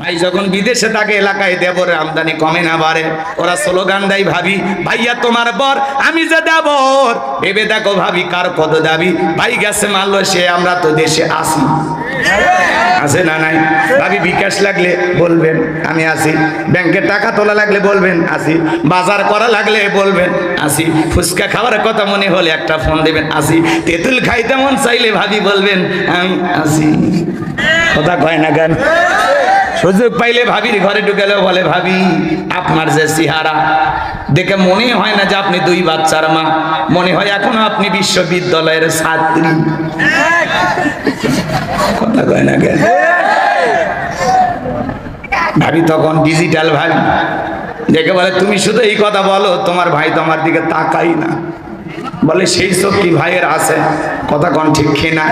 ভাই, যখন বিদেশে থাকে, এলাকায় দেবর আমদানি কমে না বাড়ে। ওরা স্লোগান দেয়, ভাবি, ভাইয়া, তোমার বর, আমি যে দেবর। ভেবে দেখো, ভাবি, কার কত দাবি? ভাই গেছে মারলো সে আমরা তো দেশে আসি আছে না নাই? ভাবি বিকাশ লাগলে বলবেন, আমি আসি ব্যাংকের টাকা তোলা লাগলে বলবেন আসি বাজার করা লাগলে বলবেন আসি ফুচকা খাওয়ার কথা মনে হলে একটা ফোন দেবেন আসি তেঁতুল খাইতে মন চাইলে ভাবি বলবেন, আমি আসি কথা কয় না কেন? সুযোগ পাইলে ভাবির ঘরে ঢুকেলেও বলে, ভাবি, আপনার যে চেহারা, দেখে মনে হয় না যে আপনি দুই বাচ্চার মা। মনে হয় এখনও আপনি বিশ্ববিদ্যালয়ের ছাত্রী। কথা কয় না কেন? ভাবি তখন ডিজিটাল ভাবি দেখে বলে, তুমি শুধু এই কথা বলো, তোমার ভাই তো আমার দিকে তাকাই না। বলে, সেই সব কি ভাইয়ের আছে। কথা কোন, ঠিক কিনা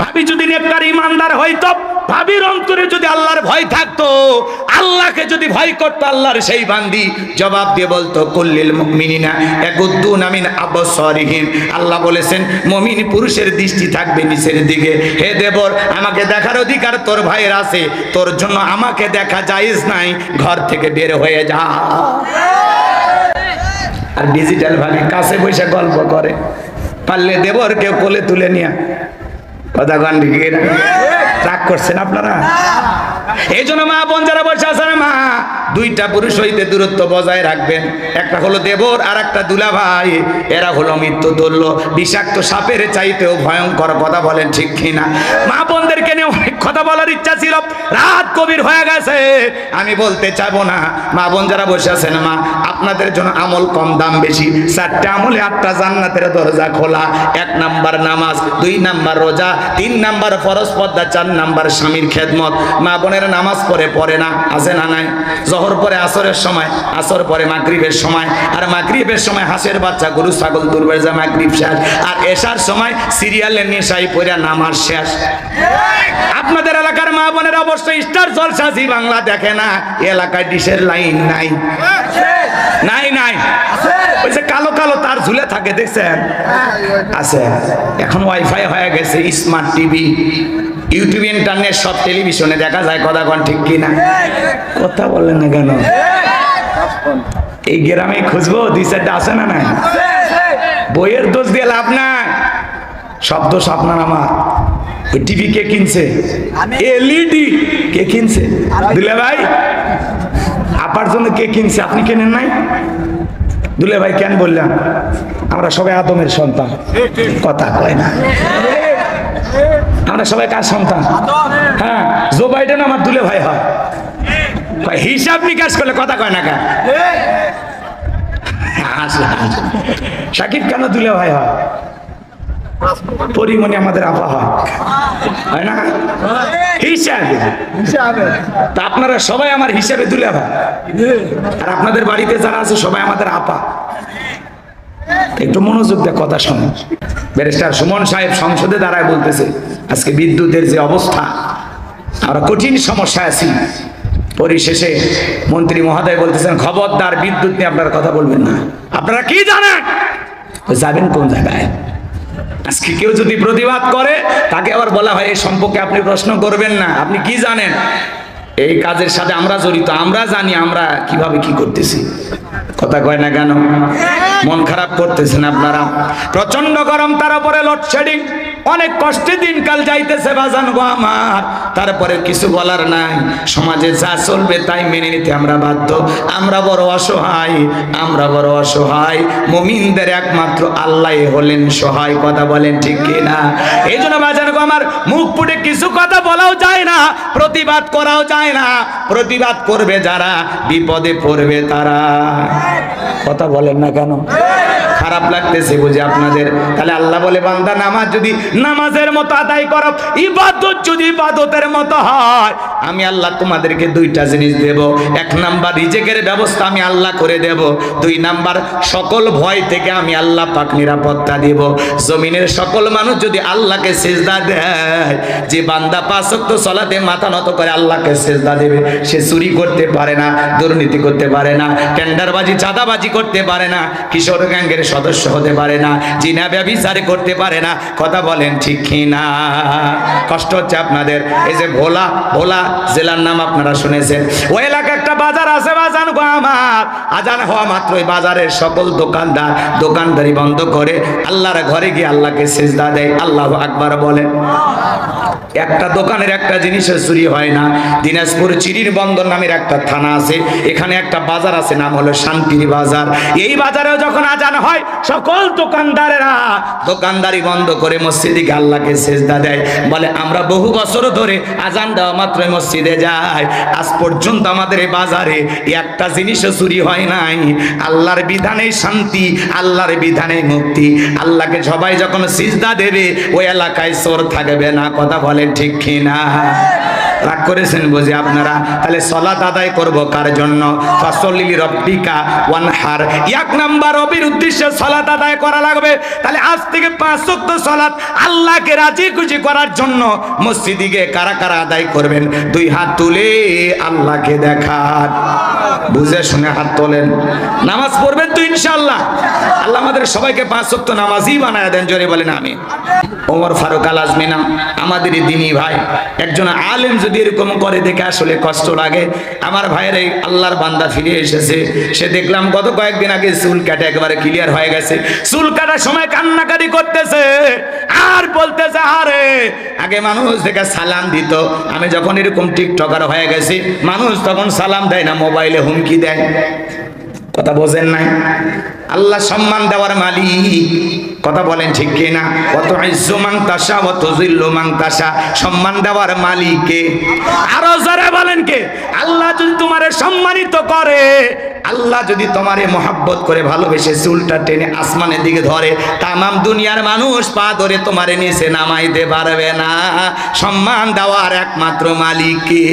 ভাবি যদি নেককার ইমানদার হইতো ভাবির অন্তরে যদি আল্লাহর ভয় থাকতো, আল্লাহকে যদি ভয় করতো, আল্লাহর সেই বান্দি জবাব দিয়ে বলতো, কুল্লিল মুমিনিনা ইয়াগুদ্দুন মিন আবসারিহিম। আল্লাহ বলেছেন, মুমিন পুরুষের দৃষ্টি থাকবে নিচের দিকে। হে দেবর, আমাকে দেখার অধিকার তোর ভাইয়ের আছে। তোর জন্য আমাকে দেখা জায়েজ নাই। ঘর থেকে বের হয়ে যা। আর ডিজিটাল ভাবে কাছে বসে গল্প করে, পারলে দেবর কেউ কোলে তুলে নিয়ে। কথা গান রাগ করছেন আপনারা? এই জন্য মা বোন যারা বসে আছেন মা দুইটা পুরুষ হইতে দূরত্ব বজায় রাখবেন। একটা হলো দেবর আর একটা দুলা ভাই এরা হলো মৃত্যু তুল্য। বিষাক্ত সাপের চাইতেও ভয়ঙ্কর কথা বলেন ঠিক কিনা? মা বোনদেরকে নিয়ে অনেক কথা বলার ইচ্ছা ছিল। রাত কবির হয়ে গেছে। আমি বলতে চাবো না, মা বোন যারা বসে আছেন মা, আপনাদের জন্য আমল কম দাম বেশি। চারটে আমলে আটটা জান্নাতের দরজা খোলা। এক নাম্বার নামাজ, দুই নাম্বার রোজা, তিন নাম্বার ফরজ পদ্মা চার নাম্বার স্বামীর খেদমত। মা বোনের নামাজ পড়ে পড়ে না, আছে না নাই? জহর পরে আসরের সময়, আসর পরে মাগরিবের সময়, আর মাগরিবের সময় হাঁসের বাচ্চা, গরু, ছাগল যা মাগরিব শেষ। আর এসার সময় সিরিয়ালের নেশাই পড়ে নামার শেষ। আপনাদের এলাকার মা বোনের অবশ্যই স্টার জলসা জি বাংলা দেখে না এলাকায় ডিশের লাইন নাই। নাই নাই। ওই যে কালো কালো তার ঝুলে থাকে, দেখছেন? আছে। এখন ওয়াইফাই হয়ে গেছে স্মার্ট টিভি ইউটিউব ইন্টারনেট সব টেলিভিশনে দেখা যায় কথা কন ঠিক কিনা? কথা বললেন না কেন? এই গ্রামে খুঁজবো, দুই চারটা আছে না নাই? বইয়ের দোষ দিয়ে লাভ নাই। সব দোষ আপনার, আমার। ওই টিভি কে কিনছে? এলইডি কে কিনছে? দিলে ভাই, আপার জন্য কে কিনছে? আপনি কেনেন নাই? দুলে ভাই কেন বললাম? আমরা সবাই আদমের সন্তান। কথা কয় না। আমরা সবাই কার সন্তান? হ্যাঁ জো বাইডেন আমার দুলে ভাই হয়। হিসাব নিকাশ করলে কথা কয় না কেন। সাকিব কেন দুলে ভাই হয়। পরিমণি আমাদের আপা হয়। হয় না? হিসাবে। তা আপনারা সবাই আমার হিসাবে দুলে ভাই। আর আপনাদের বাড়িতে যারা আছে সবাই আমাদের আপা। একটু মনোযোগ দিয়ে কথা শোনেন ব্যারিস্টার সুমন সাহেব সংসদে দাঁড়ায় বলতেছে, আজকে বিদ্যুতের যে অবস্থা, আমরা কঠিন সমস্যায় আছি। পরিশেষে মন্ত্রী মহোদয় বলতেছেন, খবরদার বিদ্যুৎ নিয়ে আপনারা কথা বলবেন না। আপনারা কি জানেন? যাবেন কোন জায়গায়? আজকে কেউ যদি প্রতিবাদ করে, তাকে আবার বলা হয় এই সম্পর্কে আপনি প্রশ্ন করবেন না। আপনি কি জানেন? এই কাজের সাথে আমরা জড়িত, আমরা জানি আমরা কীভাবে কি করতেছি। কথা কয় না কেন? মন খারাপ করতেছেন আপনারা। প্রচণ্ড গরম তার উপরে লোডশেডিং অনেক কষ্টে দিনকাল যাইতেছে বাজান গো আমার। তারপরে কিছু বলার নাই। সমাজে যা চলবে তাই মেনে নিতে আমরা বাধ্য। আমরা বড় অসহায়, আমরা বড় অসহায়। মুমিনদের একমাত্র আল্লাহ হলেন সহায়, কথা বলেন ঠিক কিনা? এই জন্য বাজান গো আমার, মুখ ফুটে কিছু কথা বলাও যায় না, প্রতিবাদ করাও যায় না। প্রতিবাদ করবে যারা, বিপদে পড়বে তারা। কথা বলেন না কেন? খারাপ লাগতেছে বুঝে আপনাদের। তাহলে আল্লাহ বলে, বান্দা, নামাজ যদি নামাজের মতো আদায় করো, ইবাদত যদি ইবাদতের মতো হয়, আমি আল্লাহ তোমাদেরকে দুইটা জিনিস দেব। এক নাম্বার রিজেকের ব্যবস্থা আমি আল্লাহ করে দেব। দুই নাম্বার, সকল ভয় থেকে আমি আল্লাহ পাক নিরাপত্তা দেব। জমিনের সকল মানুষ যদি আল্লাহকে সেজদা দেয়, যে বান্দা পাঁচক্ত সলাতে মাথা নত করে আল্লাহকে সেজদা দেবে, সে চুরি করতে পারে না, দুর্নীতি করতে পারে না, টেন্ডারবাজি, চাঁদাবাজি করতে পারে না, কিশোর গ্যাংয়ের সদস্য হতে পারে না, জিনা ব্যবিচার করতে পারে না। কথা বলেন ঠিক কি না? কষ্ট হচ্ছে আপনাদের। এই যে ভোলা ভোলা জেলার নাম আপনারা শুনেছেন। ওই এলাকা বাজার আছে বাজান গো আমার। আজান হওয়া মাত্রই বাজারের সকল দোকানদার দোকানদারি বন্ধ করে আল্লাহর ঘরে গিয়ে আল্লাহকে সেজদা দেয়। আল্লাহ আকবার বলে। একটা দোকানের একটা জিনিসের চুরি হয় না। দিনাজপুর চিরির বন্দর নামের একটা থানা আছে। এখানে একটা বাজার আছে, নাম হলো শান্তির বাজার। এই বাজারেও যখন আজান হয়, সকল দোকানদারেরা দোকানদারি বন্ধ করে মসজিদে গিয়ে আল্লাহকে সেজদা দেয়। বলে, আমরা বহু বছর ধরে আজান দেওয়া মাত্রই মসজিদে যাই। আজ পর্যন্ত আমাদের এই বাজারে একটা জিনিসও চুরি হয় নাই। আল্লাহর বিধানে শান্তি, আল্লাহর বিধানে মুক্তি। আল্লাহকে সবাই যখন সিজদা দেবে, ওই এলাকায় চোর থাকবে না, কথা বলেন ঠিক কিনা? রাগ করেছেন বুঝি আপনারা তাহলে সলাত আদায় করব কার জন্য? রব্বিকা এক নাম্বার উদ্দেশ্যে সলাত আদায় করা লাগবে। তাহলে আজ থেকে পাঁচ ওয়াক্ত সলাত আল্লাহকে রাজি খুশি করার জন্য মসজিদে গিয়ে কারা কারা আদায় করবেন? দুই হাত তুলে আল্লাহকে দেখান। বুঝে শুনে হাত তোলেন। নামাজ পড়বেন তো ইনশাআল্লাহ। আল্লাহ আমাদের সবাইকে পাঁচ ওয়াক্ত নামাজই বানায় দেন, জোরে বলেন আমি ওমর ফারুক আল আজমিনা, আমাদের দিনী ভাই, একজন আলেম যদি এরকম করে দেখে আসলে কষ্ট লাগে, আমার ভাইয়ের এই আল্লাহর বান্দা ফিরে এসেছে। সে দেখলাম গত কয়েকদিন আগে চুল কাটা একেবারে ক্লিয়ার হয়ে গেছে। চুল কাটার সময় কান্নাকারি করতেছে, আর বলতেছে, আরে! আগে মানুষ দেখে সালাম দিত। আমি যখন এরকম টিকটকার হয়ে গেছি, মানুষ তখন সালাম দেয় না, মোবাইলে হুমকি দেয়। কথা বোঝেন নাই? আল্লাহ সম্মান দেওয়ার মালিক। কথা বলেন ঠিক কিনা? কত ইজ্জু মাং তাসা অত জিল্লুমাং তাসা সম্মান দেওয়ার মালিককে আরও যারা বলেন কে? আল্লাহ যদি তোমারে সম্মানিত করে, আল্লাহ যদি তোমারে মহাব্বত করে, ভালোবেসে চুলটা টেনে আসমানের দিকে ধরে, তামাম দুনিয়ার মানুষ পা ধরে তোমারে নিচে নামাইতে পারবে না। সম্মান দেওয়ার একমাত্র মালিককে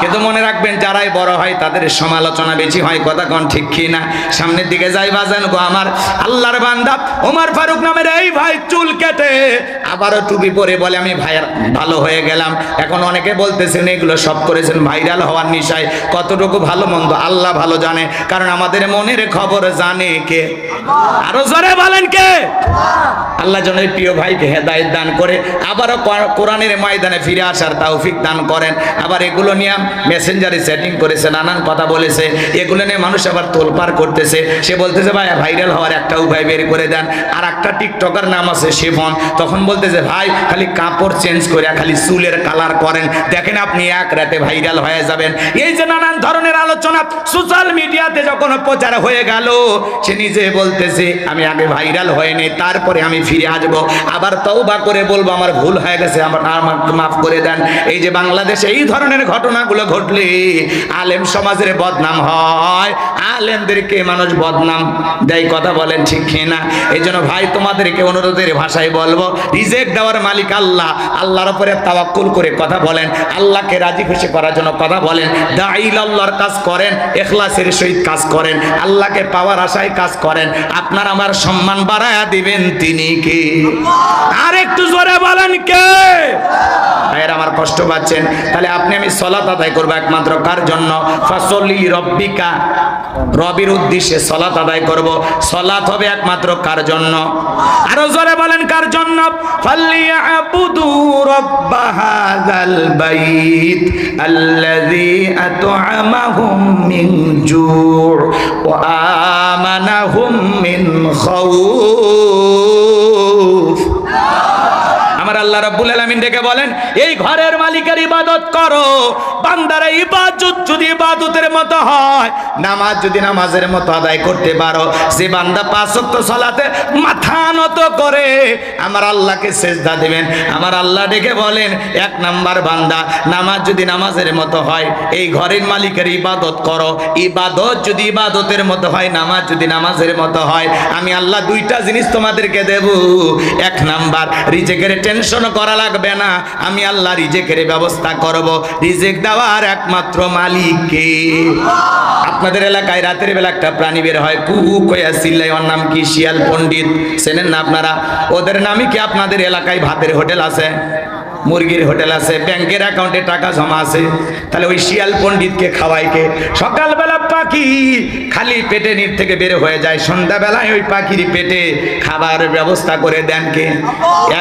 কিন্তু মনে রাখবেন, যারাই বড় হয়, তাদের সমালোচনা বেশি হয়। কথা কোন ঠিক কি না সামনের দিকে যাই বাজান গো আমার। আল্লাহর বান্দা, ওমর ফারুক নামের এই ভাই চুল কেটে আবারও টুপি পরে বলে, আমি ভাইয়ের ভালো হয়ে গেলাম। এখন অনেকে বলতেছেন, এগুলো সব করেছেন ভাইরাল হওয়ার নিশায়। কতটুকু ভালো মন্দ, আল্লাহ ভালো জানে। কারণ আমাদের মনের খবর জানে কে? আরও জোরে বলেন কে? আল্লাহ এই প্রিয় ভাইকে হেদায়ত দান করে, আবারও কোরআনের ময়দানে ফিরে আসার তৌফিক দান করেন। আবার এগুলো নিয়ে মেসেঞ্জারে সেটিং করেছে, নানান কথা বলেছে। এগুলো নিয়ে মানুষ আবার তোলপার করতেছে। সে বলতেছে ভাই ভাইরাল হওয়ার একটা উপায় বের করে দেন। আর একটা টিকটকার নাম আছে শিবন, তখন বলতেছে, ভাই, খালি কাপড় চেঞ্জ করে খালি চুলের কালার করেন। দেখেন আপনি এক রাতে ভাইরাল হয়ে যাবেন। এই যে নানান ধরনের আলোচনা সোশ্যাল মিডিয়াতে যখন প্রচার হয়ে গেল, সে নিজে বলতেছে, আমি আগে ভাইরাল হয়নি তারপরে আমি ফিরে আসব। আবার তওবা করে বলব, আমার ভুল হয়ে গেছে, আমার মাফ করে দেন। এই যে বাংলাদেশে এই ধরনের ঘটনাগুলো ঘটলে আলেম সমাজের বদনাম হয়। আলেমদেরকে মানুষ বদনাম দেয়, কথা বলেন ঠিক না এই জন্য ভাই তোমাদেরকে অনুরোধের ভাষায় বলব, রিজেক্ট দেওয়ার মালিক আল্লাহ। আল্লাহর উপরে তাওয়াক্কুল করে কথা বলেন, আল্লাহকে রাজি খুশি করার জন্য কথা বলেন দাইল আল্লাহর কাজ করেন, এখলাসের সহিত কাজ করেন, আল্লাহকে পাওয়ার আশায় কাজ করেন। আপনার আমার সম্মান বাড়ায়া দিবেন তিনি কি? আর একটু জোরে বলেন কে? ভাইয়ের আমার কষ্ট পাচ্ছেন, তাহলে আপনি আমি সলাত আদায় করব একমাত্র কার জন্য? ফসলি রব্বিকা, রবির উদ্দেশ্যে সলাত আদায় করব। সলাত হবে একমাত্র কার জন্য? আরও জোরে বলেন, কার জন্য? ফালিয়াবুদু রব্ব হাযাল বাইত আল্লাযী আত'আমাহুম মিন জু' ওয়া আমানাহুম মিন খাউফ আল্লাহ রাব্বুল আলামিন ডেকে বলেন, এই ঘরের মালিকের ইবাদত করো। বান্দারা ইবাদত যদি ইবাদতের মতো হয়, নামাজ যদি নামাজের মতো আদায় করতে পারো। যে বান্দা পাঁচ ওয়াক্ত সালাতে মাথা নত করে, আমার আল্লাহকে সেজদা দিবেন। আমার আল্লাহ ডেকে বলেন, এক নাম্বার বান্দা, নামাজ যদি নামাজের মতো হয়, এই ঘরের মালিকের ইবাদত করো। ইবাদত যদি ইবাদতের মতো হয়, নামাজ যদি নামাজের মতো হয়, আমি আল্লাহ দুইটা জিনিস তোমাদেরকে দেব। এক নাম্বার, রিজেকের টেনশন করা লাগবে না। আমি আল্লাহ রিজেকের ব্যবস্থা করব। রিজেক দেওয়ার একমাত্র মালিককে। আপনাদের এলাকায় রাতের বেলা একটা প্রাণী বের হয়। কুহু কয়া সিল্লাই ওর নাম কি? শিয়াল পণ্ডিত। চেনেন না আপনারা? ওদের নামই কি আপনাদের এলাকায় ভাতের হোটেল আছে? মুরগির হোটেল আছে, ব্যাংকের অ্যাকাউন্টে টাকা জমা আছে। তাহলে ওই শিয়াল পণ্ডিতকে খাওয়াই কে সকালবেলা পাখি খালি পেটে নির থেকে বের হয়ে যায়। সন্ধ্যাবেলায় ওই পাখির পেটে খাবার ব্যবস্থা করে দেন কে?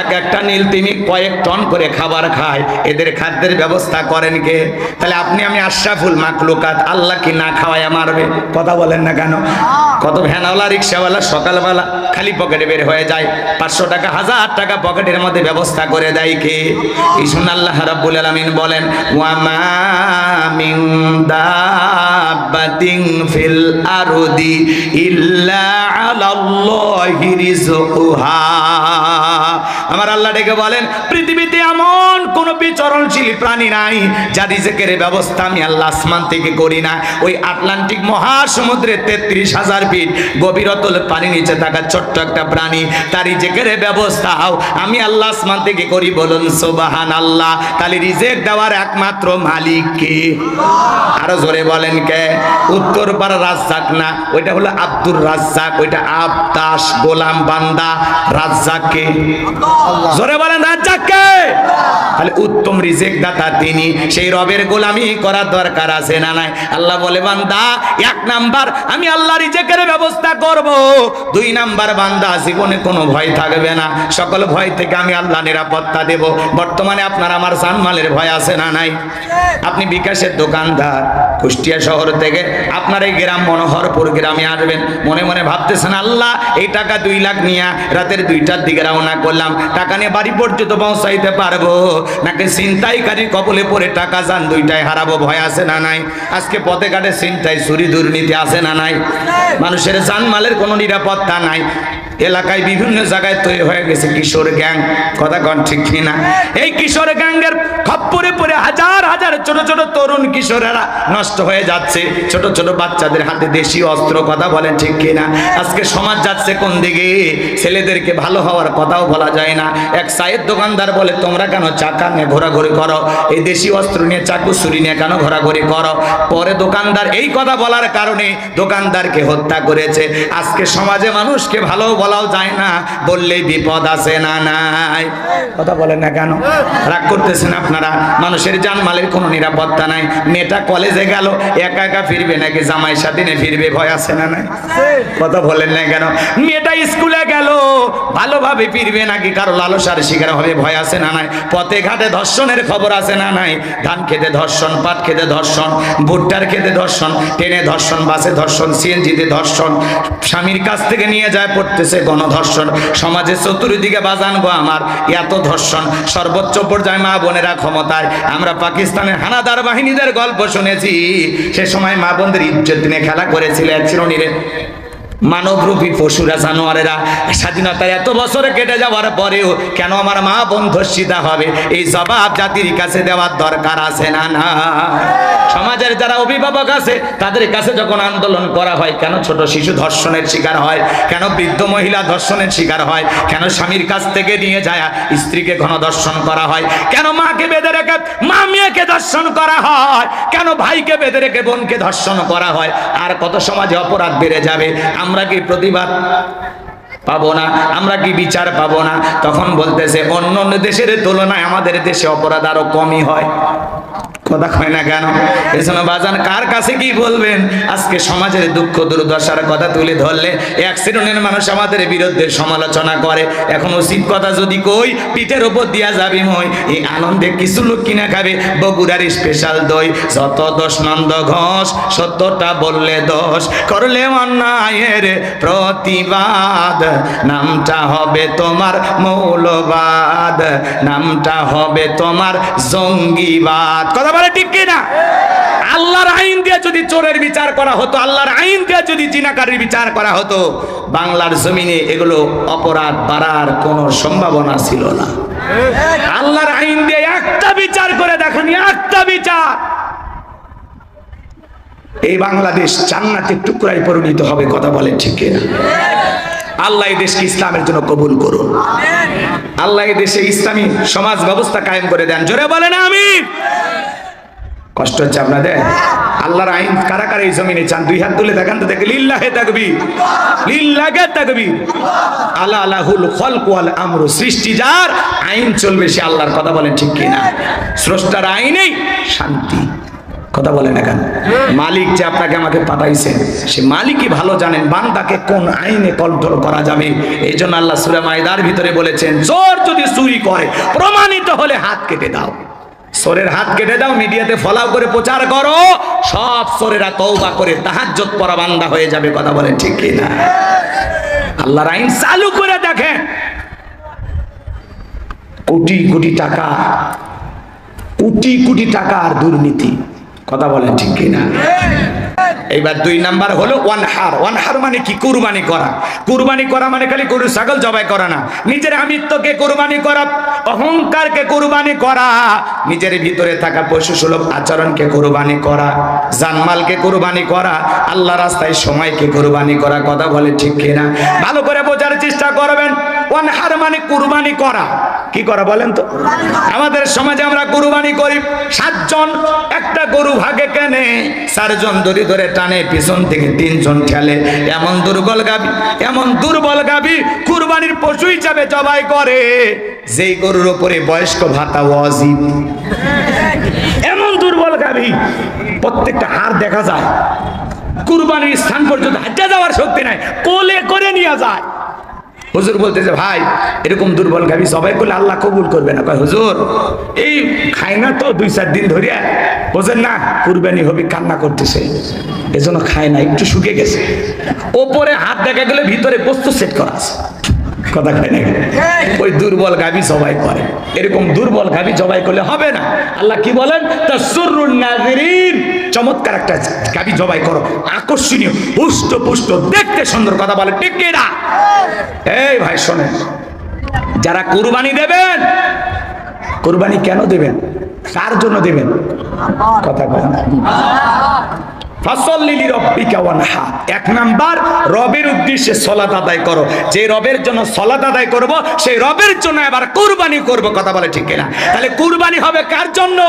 এক একটা নীল তিনি কয়েক টন করে খাবার খায়। এদের খাদ্যের ব্যবস্থা করেন কে? তাহলে আপনি আমি আশরাফুল মাকলুকাত, আল্লাহ কি না খাওয়ায় মারবে কথা বলেন না কেন? কত ভ্যানওয়ালা, রিক্সাওয়ালা সকালবেলা খালি পকেটে বের হয়ে যায়। পাঁচশো টাকা, হাজার টাকা পকেটের মধ্যে ব্যবস্থা করে দেয় কে? এই শুনে আল্লাহ রাব্বুল আলামিন বলেন ওয়ামা মিন দাব্বাতিন ফিল আরদি ইল্লা আলাল্লাহি রিজকুহা আমার আল্লাহ ডেকে বলেন, পৃথিবীতে এমন কোন বিচরণশীল প্রাণী নাই, যা রিজেকের ব্যবস্থা আমি আল্লাহ আসমান থেকে করি না। ওই আটলান্টিক মহাসমুদ্রে তেত্রিশ হাজার ফিট গভীরতল পানি নিচে থাকা ছোট্ট একটা প্রাণী, তার রিজেকের ব্যবস্থাও আমি আল্লাহ আসমান থেকে করি বলুন সোবাহান আল্লাহ তাহলে রিজেক দেওয়ার একমাত্র মালিক কে? আরও জোরে বলেন কে? উত্তর পাড়া রাজ্জাক না, ওইটা হলো আব্দুর রাজ্জাক, ওইটা আবদাস গোলাম বান্দা। রাজ্জাককে জোরে বলেন, রাজ্জাককে। তাহলে উত্তম রিজেক দাতা তিনি, সেই রবের গোলামি করার দরকার আছে না নাই? আল্লাহ বলে, বান্দা, এক নাম্বার, আমি আল্লাহ রিজেকের ব্যবস্থা করব। দুই নাম্বার, বান্দা, জীবনে কোনো ভয় থাকবে না। সকল ভয় থেকে আমি আল্লাহ নিরাপত্তা দেব। বর্তমানে আপনার আমার জানমালের ভয় আছে না নাই? আপনি বিকাশের দোকানদার, কুষ্টিয়া শহর থেকে আপনার এই গ্রাম মনোহরপুর গ্রামে আসবেন। মনে মনে ভাবতেছেন, আল্লাহ, এই টাকা দুই লাখ নিয়ে রাতের দুইটার দিকে রওনা করলাম। টাকা নিয়ে বাড়ি পর্যন্ত পৌঁছাইতে পারব। নাকি ছিনতাইকারী কবলে পড়ে টাকা যান দুইটাই হারাবো, ভয় আছে না নাই? আজকে পথে ঘাটে ছিনতাই, চুরি দুর্নীতি আছে না নাই? মানুষের জানমালের কোনো নিরাপত্তা নাই। এলাকায় বিভিন্ন জায়গায় তৈরি হয়ে গেছে কিশোর গ্যাং। কথা কন ঠিক কিনা? এই কিশোর গ্যাংয়ের খপ্পরে পরে হাজার হাজার ছোট ছোট তরুণ কিশোরেরা নষ্ট হয়ে যাচ্ছে। ছোট ছোট বাচ্চাদের হাতে দেশি অস্ত্র, কথা বলেন ঠিক কিনা? আজকে সমাজ যাচ্ছে কোন দিকে? ছেলেদেরকে ভালো হওয়ার কথাও বলা যায় না। এক সাইয়ের দোকানদার বলে, তোমরা কেন চাকা নিয়ে ঘোরাঘুরি করো? এই দেশি অস্ত্র নিয়ে, চাকু ছুরি নিয়ে কেন ঘোরাঘুরি করো? পরে দোকানদার এই কথা বলার কারণে দোকানদারকে হত্যা করেছে। আজকে সমাজে মানুষকে ভালো বলাও যায় না, বললেই বিপদ আছে না নাই। কথা বলেন না কেন? রাগ করতেছেন আপনারা। মানুষের জানমালের কোনো নিরাপত্তা নাই। মেয়েটা কলেজে গেল, একা একা ফিরবে নাকি? জামাই সাথে ফিরবে, ভয় আছে না নাই? কথা বলেন না কেন? মেয়েটা স্কুলে গেল, ভালোভাবে ফিরবে নাকি? কারও লালসার শিকার হবে, ভয় আছে না নাই? পথে ঘাটে ধর্ষণের খবর আছে না নাই? ধান খেতে ধর্ষণ, পাট খেতে ধর্ষণ, ভুট্টার খেতে ধর্ষণ, ট্রেনে ধর্ষণ, বাসে ধর্ষণ, সিএনজিতে ধর্ষণ, স্বামীর কাছ থেকে নিয়ে যায়, পড়তেছে গণধর্ষণ, সমাজের চতুর্দিকে বাজান গো আমার, এত ধর্ষণ, সর্বোচ্চ পর্যায়ে মা বোনেরা ক্ষমতায়। আমরা পাকিস্তানের হানাদার বাহিনীদের গল্প শুনেছি। সে সময় মা বোনদের ইজ্জত নিয়ে খেলা করেছিল এক চিরনিরে। মানবরূপী পশুরা, জানোয়ারেরা, স্বাধীনতার এত বছর কেটে যাওয়ার পরেও কেন আমার মা বোন ধর্ষিতা হবে? এই জবাব জাতির কাছে দেওয়ার দরকার আছে না না? সমাজের যারা অভিভাবক আছে, তাদের কাছে যখন আন্দোলন করা হয়, কেন ছোট শিশু ধর্ষণের শিকার হয়? কেন বৃদ্ধ মহিলা ধর্ষণের শিকার হয়? কেন স্বামীর কাছ থেকে নিয়ে যায়, স্ত্রীকে ঘন দর্শন করা হয়? কেন মাকে বেঁধে রেখে মা মেয়েকে দর্শন করা হয়? কেন ভাইকে বেঁধে রেখে বোনকে ধর্ষণ করা হয়? আর কত সমাজে অপরাধ বেড়ে যাবে? আমরা কি প্রতিবাদ পাবো না? আমরা কি বিচার পাবো না? তখন বলতেছে অন্য অন্য দেশের তুলনায় আমাদের দেশে অপরাধ আরও কমই হয়। কথা কয় না কেন? এজন্য বাজান কার কাছে কি বলবেন? আজকে সমাজের দুঃখ দুর্দশার কথা তুলে ধরলে এক শ্রেণির মানুষ আমাদের বিরুদ্ধে সমালোচনা করে। এখন উচিত কথা যদি কই, পিঠের ওপর দিয়া যাবি মই। এই আনন্দে কিছু লোক কিনা খাবে? বগুড়ার স্পেশাল দই। যত দোষ নন্দ ঘোষ, সত্যটা বললে দশ করলে অন্যায়ের প্রতিবাদ। নামটা হবে তোমার মৌলবাদ। নামটা হবে তোমার জঙ্গিবাদ। কথা বলে ঠিক কিনা? আল্লাহর আইন দিয়ে যদি চোরের বিচার করা হতো, আল্লাহর আইন দিয়ে যদি জিনাকারীর বিচার করা হতো, বাংলার জমিনে এগুলো অপরাধ বাড়ার কোনো সম্ভাবনা ছিল না। আল্লাহর আইন দিয়ে একটা বিচার করে দেখেন, একটা বিচার। এই বাংলাদেশ জান্নাতের টুকরায় পরিণত হবে, কথা বলে ঠিক কিনা? আল্লাহ এই দেশকে ইসলামের জন্য কবুল করুন। আল্লাহ এই দেশে ইসলামী সমাজ ব্যবস্থা কায়েম করে দেন। জোরে বলেন আমি কষ্ট হচ্ছে আপনাদের? আল্লাহর আইন কারা কারা এই জমিনে চান? দুই হাত তুলে দেখান তো দেখে, লিল্লাহে থাকবি লিল্লাহে থাকবি আল্লাহ আল্লাহুল খলক ওয়াল আমরু, সৃষ্টি যার আইন চলবে, সে আল্লাহর কথা বলেন ঠিক কিনা? স্রষ্টার আইনেই শান্তি। কথা বলেন না কেন? মালিক যে আপনাকে আমাকে পাঠাইছেন সে মালিকই ভালো জানেন বান্দাকে কোন আইনে কন্ট্রোল করা যাবে। এই জন্য আল্লাহ সুরে মাইদার ভিতরে বলেছেন চোর যদি চুরি করে, প্রমাণিত হলে হাত কেটে দাও। সোরের হাত কেটে দাও, মিডিয়াতে ফলাও করে প্রচার করো। সব সোরেরা তৌবা করে তাহাজ্জত পরা বান্দা হয়ে যাবে, কথা বলে ঠিক কিনা? আল্লাহর আইন চালু করে দেখেন। কোটি কোটি টাকা, কোটি কোটি টাকা আর দুর্নীতি, কথা বলে ঠিক কিনা? এইবার দুই নাম্বার হলো ওয়ানহার। ওয়ানহার মানে কি? কুরবানি করা। কুরবানি করা মানে খালি গরু, ছাগল জবাই করা না। নিজের আমিত্বকে কুরবানি করা, অহংকারকে কুরবানি করা, নিজের ভিতরে থাকা পশু সুলভ আচরণকে কুরবানি করা, জানমালকে কুরবানি করা, আল্লাহ রাস্তায় সময়কে কুরবানি করা, কথা বলে ঠিক কিনা? ভালো করে বোঝার চেষ্টা করবেন। ওয়ানহার মানে কুরবানি করা। কি করা বলেন তো? আমাদের সমাজে আমরা কুরবানি করি, সাতজন, একটা গরু ভাগে কেনে, চারজন দড়ি ধরে টানে, পিছন থেকে তিনজন ঠেলে, এমন দুর্বল গাবি, এমন দুর্বল গাবি, কুরবানির পশু হিসাবে জবাই করে। যেই গরুর উপরে বয়স্ক ভাতা ওয়াজিব। এমন দুর্বল গাবি, প্রত্যেকটা হাড় দেখা যায়। কুরবানির স্থান পর্যন্ত হাঁটে যাওয়ার শক্তি নাই, কোলে করে নিয়ে যায়। হুজুর বলতেছে ভাই, এরকম দুর্বল গাবি সবাই করলে আল্লাহ কবুল করবে না। কয়, হুজুর, এই খায় না তো দুই চার দিন ধরিয়া বোঝেন না, কুরবানি হবে, কান্না করতেছে। এজন্য খায় না, একটু শুকে গেছে। ওপরে হাত দেখা গেলে ভিতরে বস্তু সেট করা আছে। কথা খায় না ওই দুর্বল গাবি সবাই করে। এরকম দুর্বল গাবি জবাই করলে হবে না। আল্লাহ কি বলেন? তাসুরুন নাযিরিন চমৎকার একটা গাবি জবাই করো। আকর্ষণীয়, পুষ্ট পুষ্ট, দেখতে সুন্দর কথা বলে। না? এই ভাই, শোনেন। যারা কুরবানি দেবেন, কুরবানি কেন দেবেন? কার জন্য দেবেন? কথা বলেন। ফসল লিলি রব্বিকা ওয়ানহা। এক নাম্বার, রবের উদ্দেশ্যে সলাত আদায় করো। যে রবের জন্য সলাত আদায় করব, সেই রবের জন্য এবার কুরবানি করব। কথা বলে ঠিক কিনা তাহলে কুরবানি হবে কার জন্য?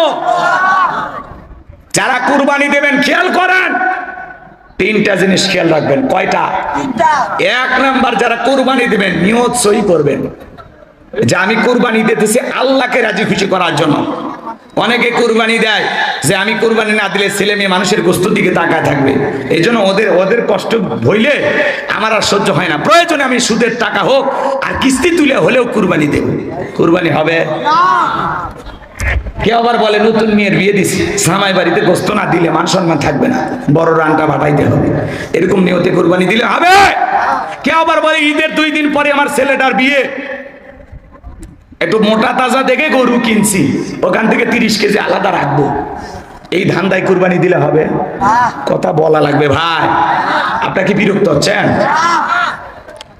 যারা কুরবানি দেবেন খেয়াল করেন। তিনটা জিনিস খেয়াল রাখবেন। কয়টা? এক নাম্বার যারা কুরবানি দেবেন নিয়ত সই করবেন। যে আমি কুরবানি দিতেছি আল্লাহকে রাজি খুশি করার জন্য। অনেকে কুরবানি দেয় যে আমি কুরবানি না দিলে ছেলে মেয়ে মানুষের গোস্তুর দিকে তাকায় থাকবে। এই জন্য ওদের ওদের কষ্ট হইলে আমার আর সহ্য হয় না। প্রয়োজনে আমি সুদের টাকা হোক আর কিস্তি তুলে হলেও কুরবানি দেব। কুরবানি হবে? কেউ আবার বলে নতুন মেয়ের বিয়ে দিছি। সামাই বাড়িতে গোস্ত না দিলে মান সম্মান থাকবে না। বড় রানটা বাটাইতে হবে। এরকম নিয়তে কুরবানি দিলে হবে? কেউ আবার বলে ঈদের দুই দিন পরে আমার ছেলেটার বিয়ে। একটু মোটা তাজা দেখে গরু কিনছি। ওখান থেকে তিরিশ কেজি আলাদা রাখব। এই ধান্দায় কুরবানি দিলে হবে? কথা বলা লাগবে ভাই। আপনার কি বিরক্ত হচ্ছেন?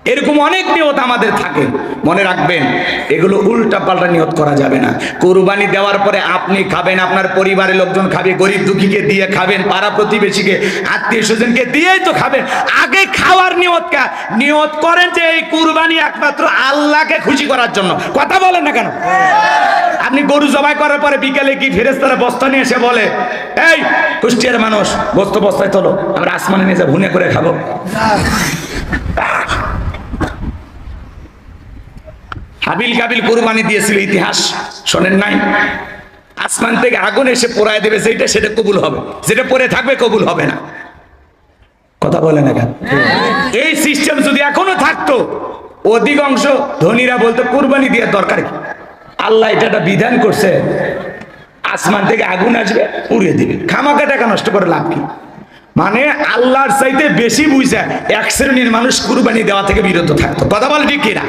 এরকম অনেক নিয়ত আমাদের থাকে। মনে রাখবেন, এগুলো উল্টা পাল্টা নিয়ত করা যাবে না। কোরবানি দেওয়ার পরে আপনি খাবেন, আপনার পরিবারের লোকজন খাবে, গরিব দুঃখীকে দিয়ে খাবেন, পাড়া প্রতিবেশীকে, আত্মীয় স্বজনকে দিয়েই তো খাবেন। আগে খাওয়ার নিয়ত কা? নিয়ত করেন যে এই কুরবানি একমাত্র আল্লাহকে খুশি করার জন্য। কথা বলেন না কেন? আপনি গরু জবাই করার পরে বিকেলে কি ফেরেস্তারা বস্তা নিয়ে এসে বলে, এই, কুষ্টিয়ার মানুষ, বস্ত বস্তায় তোলো, আমরা আসমানে নিয়ে যা ভুনে করে খাব। হাবিল কাবিল কুরবানি দিয়েছিল ইতিহাস, শোনেন নাই? আসমান থেকে আগুন এসে পোড়ায় দেবে, যেটা সেটা কবুল হবে। যেটা পরে থাকবে, কবুল হবে না। কথা বলে না কেন? এই সিস্টেম যদি এখনও থাকতো, অধিকাংশ ধনীরা বলতো, কুরবানি দেওয়ার দরকার কি? আল্লাহ এটা একটা বিধান করছে, আসমান থেকে আগুন আসবে উড়িয়ে দিবে। খামাকা টাকা নষ্ট করে লাভ কি? মানে আল্লাহর চাইতে বেশি বুঝা, এক শ্রেণির মানুষ কুরবানি দেওয়া থেকে বিরত থাকতো। কথা বলে ঠিক কিনা?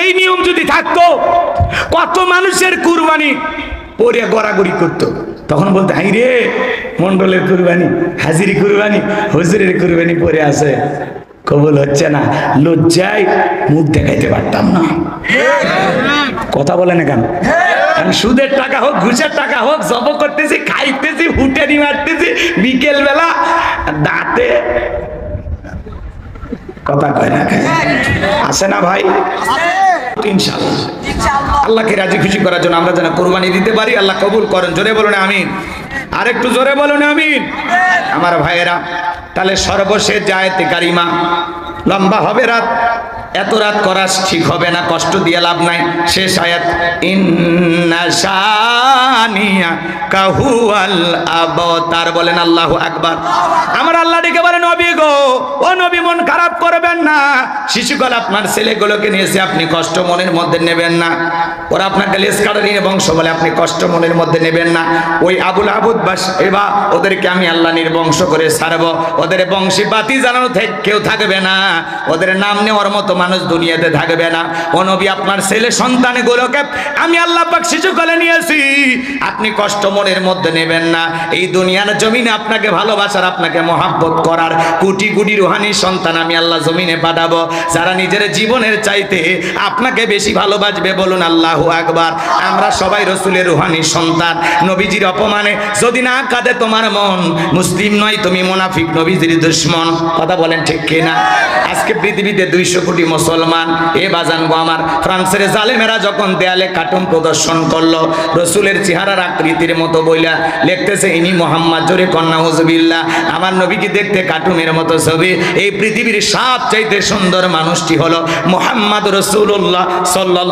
এই নিয়ম যদি থাকতো, কত মানুষের কুরবানি পরে গড়াগড়ি করতো। তখন বলতে, হাই রে মন্ডলের কুরবানি, হাজিরি কুরবানি, হুজুরের কুরবানি পরে আছে। কবল হচ্ছে না, লজ্জায় মুখ দেখাইতে পারতাম না। কথা বলে না কেন? সুদের টাকা হোক, ঘুষের টাকা হোক, জব করতেছি, খাইতেছি হুটেনি মারতেছি বিকেল বেলা দাঁতে কথা কয় না? আছে না ভাই? আল্লাহকে রাজি খুশি করার জন্য আমরা যেন কোরবানি দিতে পারি, আল্লাহ কবুল করেন। জোরে বলুন আমিন। আর একটু জোরে বলুন আমিন। আমার ভাইয়েরা, তাহলে সর্বশেষ জায়তে কারিমা লম্বা হবে রাত। এত রাত করা ঠিক হবে না, কষ্ট দিয়ে লাভ নাই। শেষ আয়াত, ইন্না শানিয়া কাহুয়াল আবতার বলেন আল্লাহু আকবার। আমার আল্লাহ ডেকে বলেন, নবী গো, ও নবী, মন খারাপ করবেন না। শিশুকাল আপনার ছেলেগুলোকে নিয়েছে, আপনি কষ্ট মনের মধ্যে নেবেন না। ওরা আপনাকে লেস কাটারি বংশ বলে, আপনি কষ্ট মনের মধ্যে নেবেন না। ওই আবুল আবুদ বাস এবা ওদেরকে আমি আল্লাহ নির্বংশ করে ছাড়ব। ওদের বংশী বাতি জ্বালানো থেকে, কেউ থাকবে না। ওদের নাম নেওয়ার মতো মানুষ দুনিয়াতে থাকবে না। ও নবী, আপনার ছেলে সন্তানগুলোকে আমি আল্লাহ পাক শিশুকালে নিয়েছি আপনি কষ্ট মনের মধ্যে নেবেন না। এই দুনিয়ার জমিনে আপনাকে ভালোবাসার, আপনাকে মহাব্বত করার কোটি কোটি রুহানি সন্তান আমি আল্লাহ জমিনে পাঠাবো। যারা নিজের জীবনের চাইতে আপনাকে বেশি ভালোবাসবে, বলুন আল্লাহ আকবার। আমরা সবাই রসুলের রুহানি সন্তান। নবীজির অপমানে যদি না কাঁদে তোমার মন, মুসলিম নয়, তুমি মোনাফিক নবীজির দুশ্মন। কথা বলেন ঠিক কিনা? আজকে পৃথিবীতে দুইশো কোটি মুসলমান, এ বাজান গো আমার। ফ্রান্সের জালেমেরা যখন দেয়ালে কার্টুন প্রদর্শন করল, রসুলের চেহারার আকৃতির মতো বইলা লিখতেছে, ইনি মোহাম্মদ, জোরে কন্যা হুজবিল্লা আমার নবীকে দেখতে কার্টুনের মতো ছবি। এই পৃথিবীর সব চাইতে সুন্দর মানুষটি হলো মোহাম্মদ রসুল্লাহ সাল্লাহ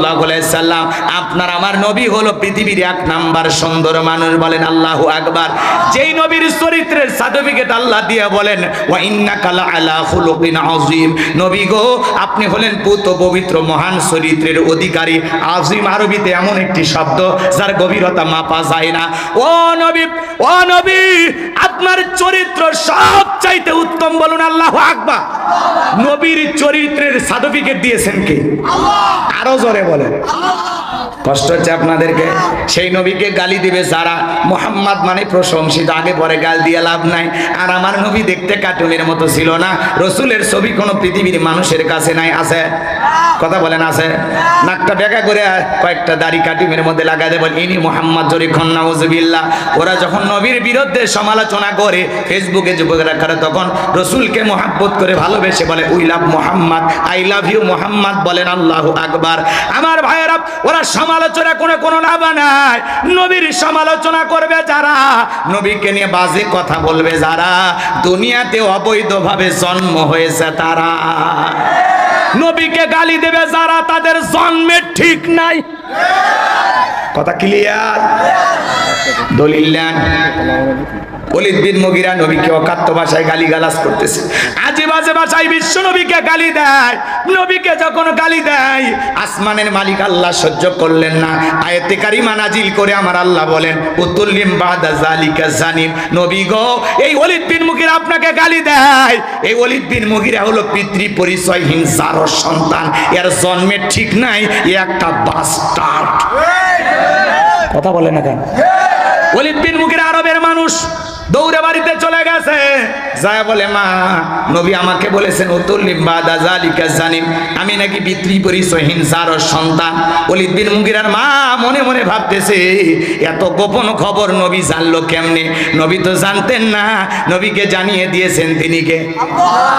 সাল্লাম। আপনার আমার নবী হলো পৃথিবীর এক নাম্বার সুন্দর মানুষ বলেন আল্লাহ আকবার। যেই নবীর চরিত্রের সার্টিফিকেট আল্লাহ দিয়ে বলেন, ওয়া ইন্নাকা আলা খুলুকিন আযীম নবী গো, আপনি হলেন পুত পবিত্র মহান চরিত্রের অধিকারী। আজিম আরবিতে এমন একটি শব্দ, যার গভীরতা মাপা যায় না। ও নবী ও নবী, আপনার চরিত্র সব চাইতে উত্তম বলুন আল্লাহ আকবার। নবীর চরিত্রের সার্টিফিকেট দিয়েছেন কে? আরও জোরে বলেন। কষ্ট হচ্ছে আপনাদেরকে। সেই নবীকে গালি দিবে যারা। মোহাম্মদ মানে প্রশংসিত, আগে পরে গাল দিয়ে লাভ নাই। আর আমার নবী দেখতে কার্টুনের মতো ছিল না। রসুলের ছবি কোনো পৃথিবীর মানুষের কাছে নাই, আছে? কথা বলেন, আছে? নাকটা বেকা করে কয়েকটা দাড়ি কাটিমের মধ্যে লাগাই দেবেন। ইনি মোহাম্মদ জরি খন্না উজবিল্লা ওরা যখন নবীর বিরুদ্ধে সমালোচনা করে, ফেসবুকে যুবকেরা করে তখন রসুলকে মোহাব্বত করে ভালোবেসে বলে, we love Mohammad, I love you Mohammad, বলেন আল্লাহ আকবার। আমার ভাইয়েরা, ওরা সমালোচনা করে কোনো লাভ নাই। নবীর সমালোচনা করবে যারা, নবীকে নিয়ে বাজে কথা বলবে যারা, দুনিয়াতে অবৈধভাবে জন্ম হয়েছে তারা। নবীকে গালি দেবে যারা, তাদের জন্মের ঠিক নাই। কথা ক্লিয়ার দলিল অলিদ বিন নবীকে ভাষায় ভাষায় বিশ্ব নবীকে গালি দেয়। যখন গালি দেয়, আসমানের মালিক আল্লাহ সহ্য করলেন না। করে আমার বলেন জালিকা জানিম। এই অলিদ বিন আপনাকে গালি দেয়। এই অলিদ বিন মুগিরা হলো পিতৃ পরিচয়হীন জারর সন্তান। এর জন্মের ঠিক নাই একটা বাস্টার্ড কথা বলে না কেন? ওলিদ বিন আরবের মানুষ দৌড়ে বাড়িতে চলে গেছে। যায় বলে, মা, নবী আমাকে বলেছেন উতুল্লিম জানিম। আমি নাকি পিতৃ পরিচয়হীন সারর সন্তান। ওলিদ বিন মুগিরার মা মনে মনে ভাবতেছে, এত গোপন খবর নবী জানলো কেমনে? নবী তো জানতেন না। নবীকে জানিয়ে দিয়েছেন তিনি কে?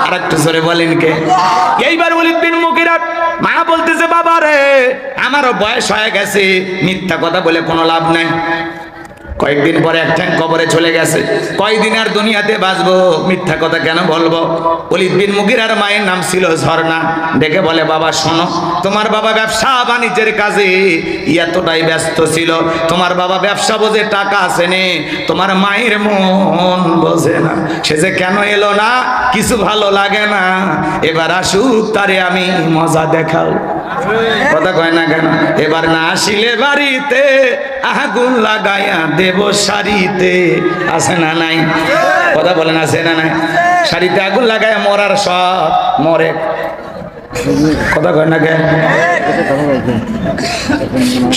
আর একটু জোরে বলেন কে? এইবার ওলিদ বিন মুগিরার মা বলতেছে বাবা রে আমারও বয়স হয়ে গেছে মিথ্যা কথা বলে কোনো লাভ নাই। কয়েকদিন পরে এক ঠ্যাং কবরে চলে গেছে। কয়দিন আর দুনিয়াতে বাঁচবো? মিথ্যা কথা কেন বলব? অলিদ বিন মুগিরার মায়ের নাম ছিল ঝর্ণা। ডেকে বলে, বাবা, শোনো, তোমার বাবা ব্যবসা বাণিজ্যের কাজে এতটাই ব্যস্ত ছিল। তোমার বাবা ব্যবসা বোঝে, টাকা আছে নে। তোমার মায়ের মন বোঝে না। সে যে কেন এলো না? কিছু ভালো লাগে না। এবার আসুক তারে আমি মজা দেখাও। কথা কয় না কেন? এবার না আসিলে বাড়িতে, আগুন লাগাইয়া দেব শাড়িতে। আছে না নাই? কথা বলেন, আছে না নাই? শাড়িতে আগুন লাগাইয়া মরার সব মরে কথা কয় না কেন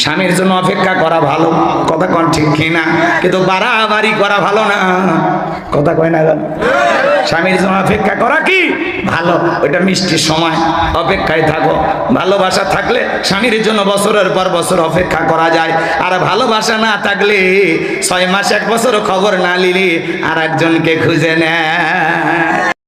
স্বামীর জন্য অপেক্ষা করা ভালো। কথা কন ঠিক কিনা? কিন্তু বাড়াবাড়ি করা ভালো না। কথা কয় না স্বামীর জন্য অপেক্ষা করা কি? ভালো। ওইটা মিষ্টি সময়। অপেক্ষায় থাকো। ভালোবাসা থাকলে স্বামীর জন্য বছরের পর বছর অপেক্ষা করা যায়। আর ভালোবাসা না থাকলে ছয় মাস এক বছর খবর না নিলে আর একজনকে খুঁজে নেয়।